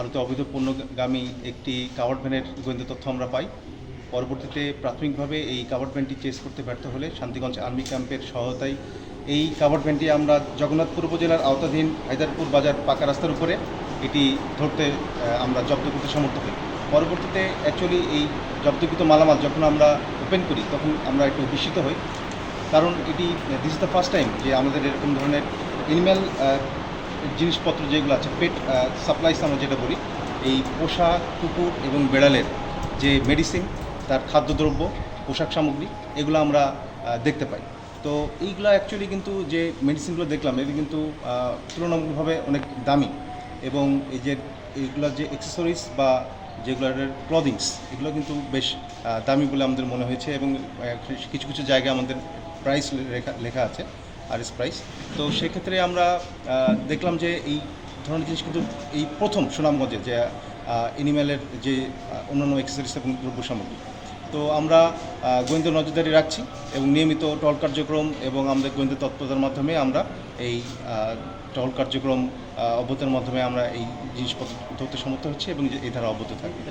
ভারতে অবৈধ পণ্যগামী একটি কাভার্ড ভ্যানের গোয়েন্দা তথ্য আমরা পাই। পরবর্তীতে প্রাথমিকভাবে এই কাভার্ড ভ্যানটি চেস করতে ব্যর্থ হলে শান্তিগঞ্জ আর্মি ক্যাম্পের সহায়তায় এই কাভার্ড ভ্যানটি আমরা জগন্নাথপুর উপজেলার আওতাধীন হায়দারপুর বাজার পাকা রাস্তার উপরে এটি ধরতে আমরা জব্দ করতে সমর্থ হই। পরবর্তীতে অ্যাকচুয়ালি এই জব্দকৃত মালামাল যখন আমরা ওপেন করি, তখন আমরা একটু বিস্মিত হই। কারণ এটি দিস দ্য ফার্স্ট টাইম যে আমাদের এরকম ধরনের এনিম্যাল জিনিসপত্র যেগুলো আছে, পেট সাপ্লাইস আমরা যেটা বলি এই পোষা কুকুর এবং বেড়ালের যে মেডিসিন তার খাদ্যদ্রব্য, পোশাক সামগ্রী, এগুলো আমরা দেখতে পাই। তো এইগুলো অ্যাকচুয়ালি কিন্তু যে মেডিসিনগুলো দেখলাম, এগুলো কিন্তু তুলনামূলকভাবে অনেক দামি এবং এই যে এইগুলোর যে অ্যাক্সেসরিজ বা যেগুলোর ক্লদিংস এগুলো কিন্তু বেশ দামি বলে আমাদের মনে হয়েছে এবং কিছু কিছু জায়গায় আমাদের প্রাইস লেখা লেখা আছে। আর এস প্রাইস তো সেক্ষেত্রে আমরা দেখলাম যে এই ধরনের জিনিস কিন্তু এই প্রথম সুনামগঞ্জে যে এনিম্যালের যে অন্যান্য অ্যাক্সেসরিজ এবং দ্রব্য সামগ্রী। তো আমরা গোয়েন্দা নজরদারি রাখছি এবং নিয়মিত টল কার্যক্রম এবং আমাদের গোয়েন্দা তৎপরতার মাধ্যমে আমরা এই টল কার্যক্রম অব্যাহতের মাধ্যমে আমরা এই জিনিসপত্র ধরতে সমর্থ হচ্ছি এবং এই ধারা অব্যাহত থাকবে।